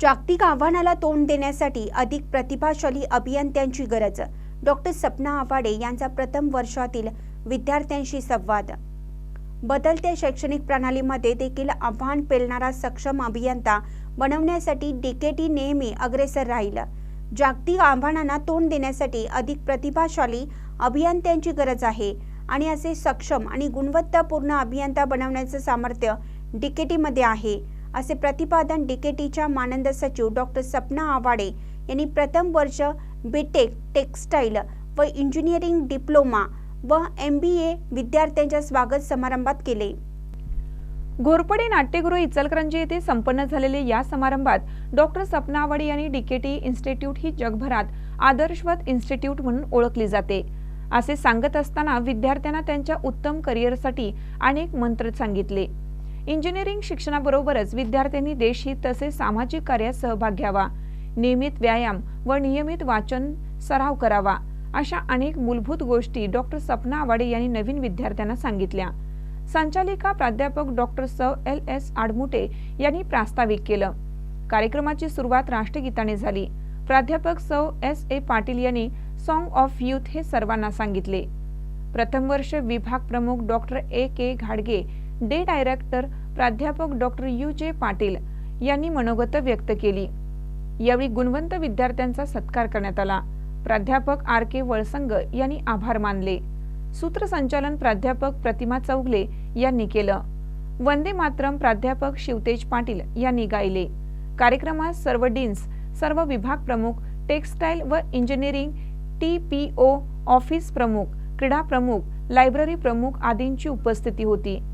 जागतिक आव्हानाला तोंड देण्यासाठी अधिक प्रतिभाशाली अभियंत्यांची गरज. डॉक्टर सपना आवाडे यांचा प्रथम वर्षातील विद्यार्थ्यांशी संवाद. बदलत्या शैक्षणिक प्रणालीमध्ये देखील आव्हान पेलणारा सक्षम अभियंता बनवण्यासाठी डीकेटी नेहमी अग्रेसर राहील. जागतिक आव्हानांना तोंड देण्यासाठी अधिक प्रतिभाशाली अभियंत्यांची गरज आहे आणि असे सक्षम आणि गुणवत्तापूर्ण अभियंता बनवण्याचं सामर्थ्य डीकेटीमध्ये आहे. असे प्रतिपादन डीकेटीच्या मानंद सचिव डॉक्टर सपना आवाडे यांनी प्रथम वर्ष बीटेक टेक्स्टाईल व इंजिनिअरिंग डिप्लोमा व एम बी ए विद्यार्थ्यांच्या स्वागत समारंभात केले. घोरपडे नाट्यगृह इचलकरंजी येथे संपन्न झालेले या समारंभात डॉक्टर सपना आवाडे यांनी डीकेटी इन्स्टिट्यूट ही जगभरात आदर्शवत इन्स्टिट्यूट म्हणून ओळखली जाते. असे सांगत असताना विद्यार्थ्यांना त्यांच्या उत्तम करिअरसाठी अनेक मंत्र सांगितले. इंजिनिअरिंग शिक्षणाबरोबरच विद्यार्थ्यांनी देशहित तसेच सामाजिक कार्यात सहभाग घ्यावा. नियमित व्यायाम व नियमित वाचन सराव करावा अशा अनेक मूलभूत गोष्टी डॉक्टर सपना आवाडे यांनी नवीन विद्यार्थ्यांना सांगितल्या. संचालिका प्राध्यापक डॉक्टर सौ. एल. एस. आडमुटे यांनी प्रास्ताविक केलं. कार्यक्रमाची सुरुवात राष्ट्रगीताने झाली. प्राध्यापक सौ. एस. ए. पाटील यांनी सॉन्ग ऑफ युथ हे सर्वांना सांगितले. प्रथम वर्ष विभाग प्रमुख डॉक्टर ए. के. घाडगे डे डायरेक्टर प्राध्यापक डॉक्टर यू. जे. पाटील यांनी मनोगत व्यक्त केली. यावेळी गुणवंत विद्यार्थ्यांचा सत्कार करण्यात आला. प्राध्यापक आर. के. वळसंग यांनी आभार मानले. सूत्रसंचालन प्राध्यापक प्रतिमा चौगले यांनी केलं. वंदे मातरम प्राध्यापक शिवतेज पाटील यांनी गायले. कार्यक्रमात सर्व डीन्स सर्व विभाग प्रमुख टेक्स्टाईल व engineering T P O office प्रमुख क्रीडा प्रमुख लायब्ररी प्रमुख आदींची उपस्थिती होती.